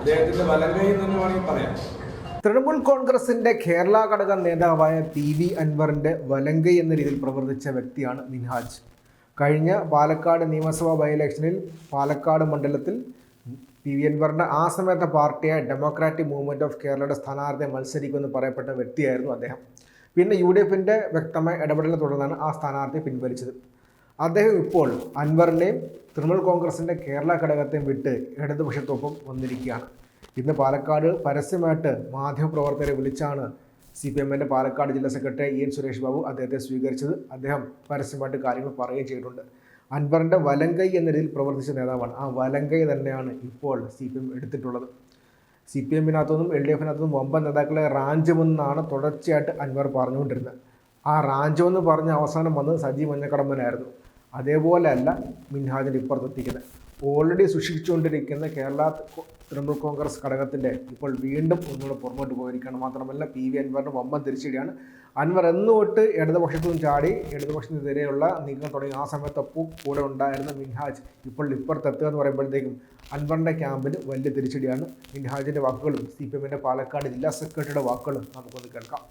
അദ്ദേഹത്തിന്റെ വലങ്കൈ എന്ന് വേണമെങ്കിൽ പറയാം. തൃണമൂൽ കോൺഗ്രസിന്റെ കേരള ഘടക നേതാവായ പി വി അൻവറിന്റെ വലങ്കൈ എന്ന രീതിയിൽ പ്രവർത്തിച്ച വ്യക്തിയാണ് മിൻഹാജ്. കഴിഞ്ഞ പാലക്കാട് നിയമസഭാ ബൈ ഇലക്ഷനിൽ പാലക്കാട് മണ്ഡലത്തിൽ പി വി അൻവറിന്റെ ആ സമയത്തെ പാർട്ടിയായ ഡെമോക്രാറ്റിക് മൂവ്മെന്റ് ഓഫ് കേരളയുടെ സ്ഥാനാർത്ഥിയെ മത്സരിക്കുമെന്ന് പറയപ്പെട്ട വ്യക്തിയായിരുന്നു അദ്ദേഹം. പിന്നെ യു ഡി എഫിന്റെ വ്യക്തമായ ഇടപെടലിനെ തുടർന്നാണ് ആ സ്ഥാനാർത്ഥിയെ പിൻവലിച്ചത്. അദ്ദേഹം ഇപ്പോൾ അൻവറിനെയും തൃണമൂൽ കോൺഗ്രസിന്റെ കേരള ഘടകത്തെ വിട്ട് ഇടതുപക്ഷത്തൊപ്പം വന്നിരിക്കുകയാണ്. ഇന്ന് പാലക്കാട് പരസ്യമായിട്ട് മാധ്യമപ്രവർത്തകരെ വിളിച്ചാണ് സി പി എമ്മിന്റെ പാലക്കാട് ജില്ലാ സെക്രട്ടറി എൻ സുരേഷ് ബാബു അദ്ദേഹത്തെ സ്വീകരിച്ചത്. അദ്ദേഹം പരസ്യമായിട്ട് കാര്യങ്ങൾ പറയുകയും ചെയ്തിട്ടുണ്ട്. അൻവറിന്റെ വലങ്കൈ എന്ന രീതിയിൽ പ്രവർത്തിച്ച നേതാവാണ്. ആ വലങ്കൈ തന്നെയാണ് ഇപ്പോൾ സി പി എം എടുത്തിട്ടുള്ളത്. സി പി എമ്മിനകത്തുനിന്നും എൽ ഡി എഫിനകത്തുനിന്നും വമ്പൻ നേതാക്കളെ റാഞ്ചുമെന്നാണ് തുടർച്ചയായിട്ട് അൻവർ പറഞ്ഞുകൊണ്ടിരുന്നത്. ആ റാഞ്ചുമെന്ന് പറഞ്ഞ അവസാനം വന്നത് സജി മഞ്ഞക്കടമ്പനായിരുന്നു. അതേപോലെ അല്ല മിൻഹാജിന്റെ ഇപ്പുറത്തെത്തിക്കുന്നത്. ഓൾറെഡി സൂക്ഷിച്ചുകൊണ്ടിരിക്കുന്ന കേരള തൃണമൂൽ കോൺഗ്രസ് ഘടകത്തിന്റെ ഇപ്പോൾ വീണ്ടും ഒന്നുകൂടെ പുറമോട്ട് പോയിരിക്കുകയാണ്. മാത്രമല്ല പി വി അൻവറിന്റെ വമ്പൻ തിരിച്ചടിയാണ്. അൻവർ എന്ന് തൊട്ട് ഇടതുപക്ഷത്തു നിന്ന് ചാടി ഇടതുപക്ഷത്തിനെതിരെയുള്ള നീക്കം തുടങ്ങി. ആ സമയത്തൊപ്പം കൂടെ ഉണ്ടായിരുന്ന മിൻഹാജ് ഇപ്പോൾ ഇപ്പുറത്തെത്തുക എന്ന് പറയുമ്പോഴത്തേക്കും അൻവറിന്റെ ക്യാമ്പിന് വലിയ തിരിച്ചടിയാണ്. മിൻഹാജിന്റെ വാക്കുകളും സി പി എമ്മിന്റെ പാലക്കാട് ജില്ലാ സെക്രട്ടറിയുടെ വാക്കുകളും നമുക്കൊന്ന് കേൾക്കാം.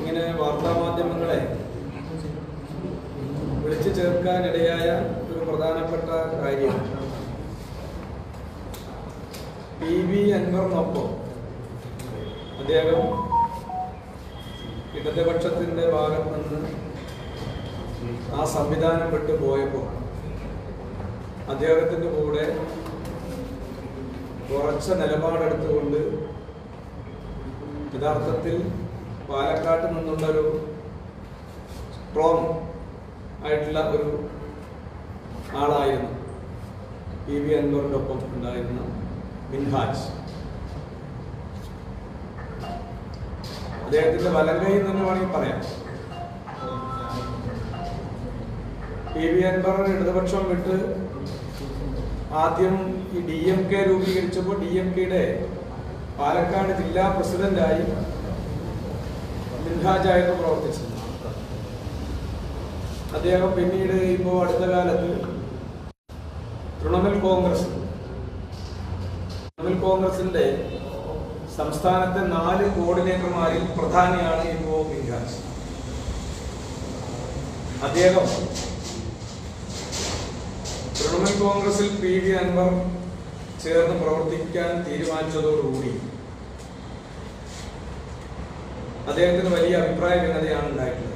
ഇങ്ങനെ വാർത്താമാധ്യമങ്ങളെ വിളിച്ചു ചേർക്കാനിടയായ ഒരു പ്രധാനപ്പെട്ട കാര്യം. പി വി അൻവറിനൊപ്പം അദ്ദേഹം ഇടതുപക്ഷത്തിന്റെ ഭാഗത്ത് നിന്ന് ആ സംവിധാനം വിട്ടു പോയപ്പോൾ അദ്ദേഹത്തിന്റെ കൂടെ കുറച്ച നിലപാടെടുത്തുകൊണ്ട് യഥാർത്ഥത്തിൽ പാലക്കാട്ട് നിന്നുള്ളൊരു സ്ട്രോങ് ആയിട്ടുള്ള ഒരു ആളായിരുന്നു. പി വി അൻവറിന്റെ ഒപ്പം ഉണ്ടായിരുന്ന മിൻഹാജ്. അദ്ദേഹത്തിന്റെ വലങ്കൈ എന്ന് തന്നെ വേണമെങ്കിൽ പറയാം. പി വി അൻവർ ഇടതുപക്ഷം വിട്ട് ആദ്യം ഈ ഡി എം കെ രൂപീകരിച്ചപ്പോൾ ഡി എം കെയുടെ പാലക്കാട് ജില്ലാ പ്രസിഡന്റായി മിൻഹാജായിരുന്നു പ്രവർത്തിച്ചത് അദ്ദേഹം പിന്നീട് ഇപ്പോൾ അടുത്ത കാലത്ത് തൃണമൂൽ കോൺഗ്രസ് തൃണമൂൽ കോൺഗ്രസിന്റെ സംസ്ഥാനത്തെ നാല് കോർഡിനേറ്റർമാരിൽ പ്രധാനിയാണ് ഇപ്പോൾ മിൻഹാജ് അദ്ദേഹം തൃണമൂൽ കോൺഗ്രസിൽ പി ഡി അൻവർ ചേർന്ന് പ്രവർത്തിക്കാൻ തീരുമാനിച്ചതോടുകൂടി അദ്ദേഹത്തിന് വലിയ അഭിപ്രായ ഭിന്നതയാണ് ഉണ്ടായിട്ടുള്ളത്.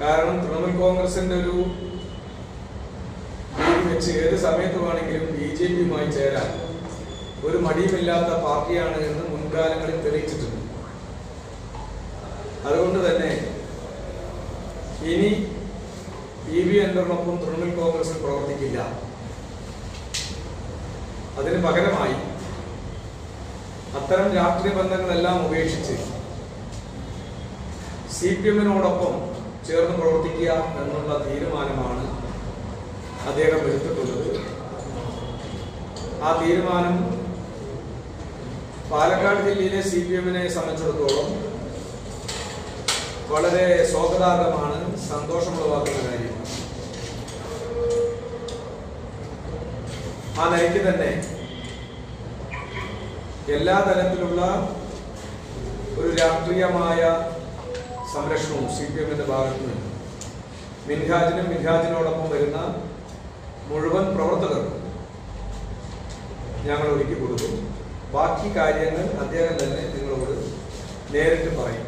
കാരണം തൃണമൂൽ കോൺഗ്രസിന്റെ ഒരു വെച്ച് ഏത് സമയത്ത് വേണമെങ്കിലും ബി ജെ പിയുമായി ചേരാൻ ഒരു മടിയുമില്ലാത്ത പാർട്ടിയാണ് എന്ന് മുൻകാലങ്ങളിൽ തെളിയിച്ചിട്ടുണ്ട്. അതുകൊണ്ട് തന്നെ ഇനി ഇ വി എന്നൊപ്പം തൃണമൂൽ കോൺഗ്രസിൽ പ്രവർത്തിക്കില്ല. അതിന് പകരമായി അത്തരം രാഷ്ട്രീയ ബന്ധങ്ങളെല്ലാം ഉപേക്ഷിച്ച് സി പി എമ്മിനോടൊപ്പം ചേർന്ന് പ്രവർത്തിക്കുക എന്നുള്ള തീരുമാനമാണ് അദ്ദേഹം എടുത്തിട്ടുള്ളത്. ആ തീരുമാനം പാലക്കാട് ജില്ലയിലെ സി പി എമ്മിനെ സംബന്ധിച്ചിടത്തോളം വളരെ സ്വാഗതാർഹമാണ് സന്തോഷമുളവാക്കുന്ന കാര്യമാണ്. ആ നിലയ്ക്ക് തന്നെ എല്ലാ തരത്തിലുള്ള ഒരു രാഷ്ട്രീയമായ സംരക്ഷണവും സി പി എമ്മിന്റെ ഭാഗത്ത് നിന്ന് മിൻഹാജിനും മിൻഹാജിനോടൊപ്പം വരുന്ന മുഴുവൻ പ്രവർത്തകർക്കും ഞങ്ങൾ ഒരുക്കി കൊടുക്കും. ബാക്കി കാര്യങ്ങൾ അദ്ദേഹം തന്നെ നിങ്ങളോട് നേരിട്ട് പറയും.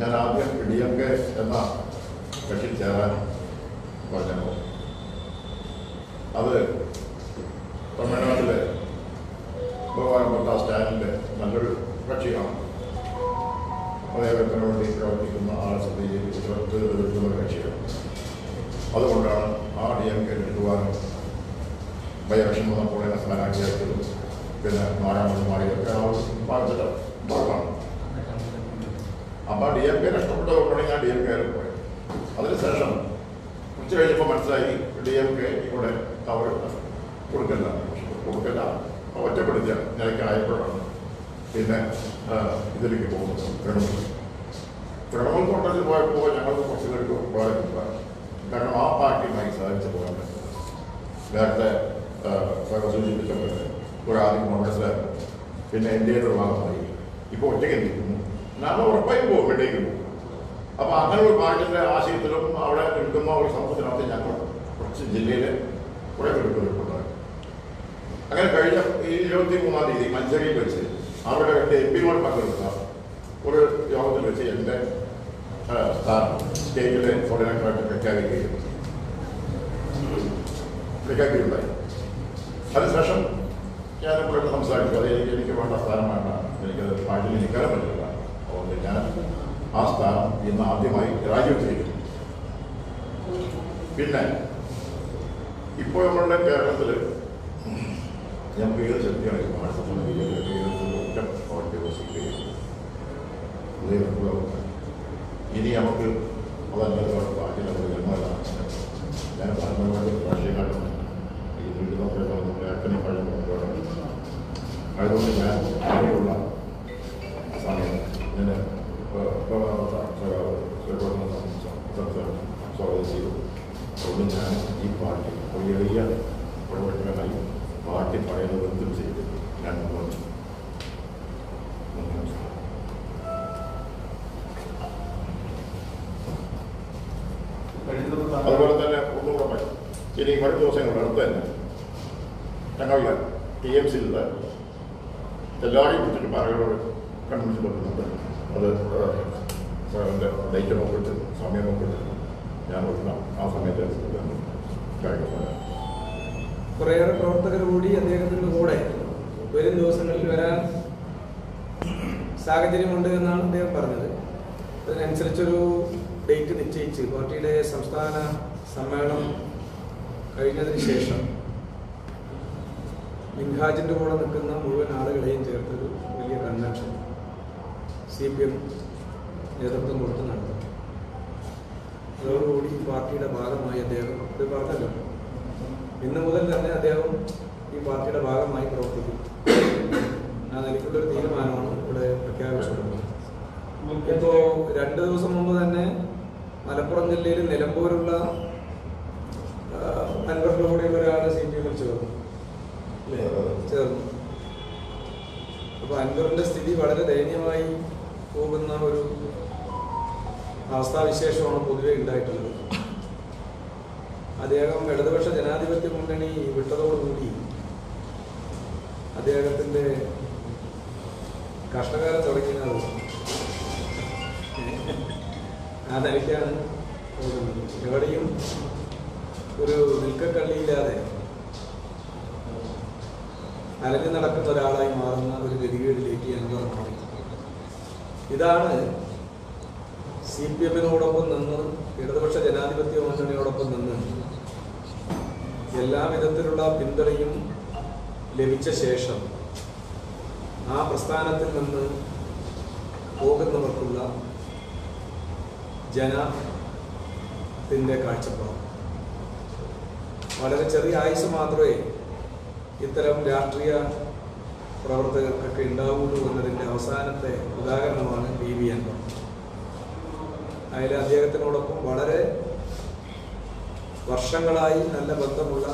ഞാൻ ഞാൻ ആദ്യം ഡി എം കെ എന്ന കക്ഷി ചേരാൻ പറഞ്ഞപ്പോൾ അത് തമിഴ്നാട്ടിലെ ബഹുമാനപ്പെട്ട സ്റ്റാലിന്റെ നല്ലൊരു കക്ഷിയാണ്. അദ്ദേഹത്തിന് വേണ്ടി പ്രവർത്തിക്കുന്ന എസ് ഡി എതിർക്കുന്ന കക്ഷിയാണ്. അതുകൊണ്ടാണ് ആ ഡി എം കെ എടുക്കുവാനും ബൈലക്ഷൻ വന്നപ്പോൾ എന്നെ സ്ഥാനാർത്ഥിയാക്കിയതും പിന്നെ നാരായണ ആ ആ ബാധിച്ചിട്ട് ഭാഗമാണ് അപ്പോൾ ഡി എം കെ നഷ്ടപ്പെട്ടതുകൊണ്ടാണ് ഞാൻ ഡി എം കെയിൽ പോയത് അതിനുശേഷം ഉച്ച കഴിഞ്ഞപ്പോൾ മനസ്സിലായി ഡി എം കെ ഇവിടെ അവർ കൊടുക്കല്ല കൊടുക്കല്ല ഒറ്റപ്പെടുത്തിയ. നിലയ്ക്കായപ്പോഴാണ് പിന്നെ ആ, ഇതിലേക്ക് പോകുന്നത്. തൃണമൂൽ തൃണമൂൽ കോൺഗ്രസിൽ പോയപ്പോൾ ഞങ്ങൾക്ക് കുറച്ച് പേർക്ക് വളരെ കാരണം ആ പാർട്ടിയുമായി സാധിച്ചു പോകാൻ പറ്റില്ല. നേരത്തെ സൂചിപ്പിച്ച പോലെ ഒരു ആദ്യം കോൺഗ്രസ്സിലായിരുന്നു പിന്നെ എന്റെ ഭാഗമായി ഇപ്പോൾ ഒറ്റയ്ക്ക് നിൽക്കുന്നു. നമ്മൾ ഉറപ്പായും പോകും എവിടേക്ക് പോകും. അപ്പോൾ അങ്ങനെ ഒരു പാർട്ടിന്റെ ആശയത്തിലും അവിടെ നിൽക്കുന്ന ഒരു സമൂഹത്തിനകത്ത് ഞങ്ങൾ കുറച്ച് ജില്ലയിലെ കുറേ നിൽക്കുന്നുണ്ട് അങ്ങനെ കഴിഞ്ഞ ഈ ഇരുപത്തി മൂന്നാം തീയതി മഞ്ചേരിയിൽ വെച്ച് അവരുടെ രണ്ട് എം പിമാർ പങ്കെടുത്ത ഒരു യോഗത്തിൽ വെച്ച് എന്റെ സ്റ്റേറ്റിലെ കോർഡിനേറ്ററായിട്ട് പ്രഖ്യാപിക്കുകയും പ്രഖ്യാപിക്കുകയുണ്ടായി. അതിനുശേഷം ഞാൻ ഇവിടെ സംസാരിച്ചു. അത് എനിക്ക് എനിക്ക് വേണ്ട സ്ഥാനം വേണ്ട. എനിക്കത് പാട്ടിൽ നിൽക്കാൻ പറ്റില്ല. അതുകൊണ്ട് ഞാൻ ആ സ്ഥാനം ഇന്ന് ആദ്യമായി രാജിവെച്ചിരിക്കുന്നു. പിന്നെ ഇപ്പോൾ നമ്മളുടെ കേരളത്തിൽ നമുക്ക് ഏത് ശക്തിയാണ് ഇനി നമുക്ക് ജന്മതാണ് ഞാൻ അച്ഛനും പഴയ അതുകൊണ്ട് ഞാൻ അങ്ങനെയുള്ള സമയം ഞാൻ അതുകൊണ്ട് ഞാൻ ഈ പാർട്ടി വലിയ പ്രവർത്തകനായി പാർട്ടി പറയുന്നത് എന്തും ചെയ്ത് ഞാൻ മുന്നോട്ട് അതുപോലെ തന്നെ ഒന്നുകൂടെ പറയും ഇനി വരും ദിവസങ്ങളുടെ അടുത്ത് തന്നെ ഞങ്ങളുടെ ടി എം സിയിൽ എല്ലാവരെയും കുറിച്ചിട്ട് പാറകളോട് കൺവെൻഷൻ വെക്കുന്നുണ്ട് അത് ഡേറ്റ് നോക്കിയിട്ട് സമയം നോക്കിയിട്ട് കുറേയേറെ പ്രവർത്തകർ കൂടി അദ്ദേഹത്തിന്റെ കൂടെ വരും ദിവസങ്ങളിൽ വരാൻ സാഹചര്യമുണ്ട് എന്നാണ് അദ്ദേഹം പറഞ്ഞത്. അതിനനുസരിച്ചൊരു ഡേറ്റ് നിശ്ചയിച്ച് പാർട്ടിയുടെ സംസ്ഥാന സമ്മേളനം കഴിഞ്ഞതിന് ശേഷം മിൻഹാജിന്റെ കൂടെ നിൽക്കുന്ന മുഴുവൻ ആളുകളെയും ചേർത്തൊരു വലിയ കൺവെൻഷൻ സി പി എം നേതൃത്വം കൊടുത്ത് നടത്തും. അതോടുകൂടി പാർട്ടിയുടെ ഭാഗമായി അദ്ദേഹം ഇത് പറഞ്ഞല്ലോ ഇന്ന് മുതൽ തന്നെ അദ്ദേഹം ഈ പാർട്ടിയുടെ ഭാഗമായി പ്രവർത്തിക്കും. ആ നിലയ്ക്കുള്ളൊരു തീരുമാനമാണ് ഇവിടെ പ്രഖ്യാപിച്ചിട്ടുള്ളത്. ഇപ്പോൾ രണ്ട് ദിവസം മുമ്പ് തന്നെ മലപ്പുറം ജില്ലയിൽ നിലമ്പൂരുള്ള ആ, അൻവറിന്റെ കൂടെ ഒരാൾ സി പി എമ്മിൽ ചേർന്നു ചേർന്നു. അപ്പൊ അൻവറിന്റെ സ്ഥിതി വളരെ ദയനീയമായി പോകുന്ന ഒരു അവസ്ഥാവിശേഷമാണ് പൊതുവെ ഉണ്ടായിട്ടുള്ളത്. അദ്ദേഹം ഇടതുപക്ഷ ജനാധിപത്യ മുന്നണി വിട്ടതോടുകൂടി അദ്ദേഹത്തിന്റെ കഷ്ടകാലം തുടങ്ങിയത് പോകുന്നത് എവിടെയും ഒരു നിൽക്കക്കള്ളിയില്ലാതെ അലഞ്ഞു നടക്കുന്ന ഒരാളായി മാറുന്ന ഒരു ഗതികേടിലേക്ക് മാറി ഇതാണ് സി പി എമ്മിനോടൊപ്പം നിന്ന് ഇടതുപക്ഷ ജനാധിപത്യ മുന്നണിയോടൊപ്പം നിന്ന് എല്ലാ വിധത്തിലുള്ള പിന്തുണയും ലഭിച്ച ശേഷം ആ പ്രസ്ഥാനത്തിൽ നിന്ന് പോകുന്നവർക്കുള്ള ജനത്തിന്റെ കാഴ്ചപ്പാട്. വളരെ ചെറിയ ആയുസ് മാത്രമേ ഇത്തരം രാഷ്ട്രീയ പ്രവർത്തകർക്കൊക്കെ ഉണ്ടാവുള്ളൂ എന്നതിന്റെ അവസാനത്തെ ഉദാഹരണമാണ് ബി വി അൻവർ. അതിൽ അദ്ദേഹത്തിനോടൊപ്പം വളരെ വർഷങ്ങളായി നല്ല ബന്ധമുള്ള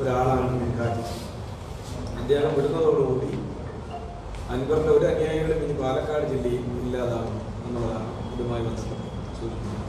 ഒരാളാണ് മിൻഹാജി അദ്ദേഹം വിടുന്നതോടുകൂടി അൻപറിന്റെ ഒരു അനുയായികളും ഇനി പാലക്കാട് ജില്ലയിൽ ഇല്ലാതാകും എന്നുള്ളതാണ് ഇതുമായി ബന്ധപ്പെട്ട് സൂചിപ്പിക്കുന്നത്.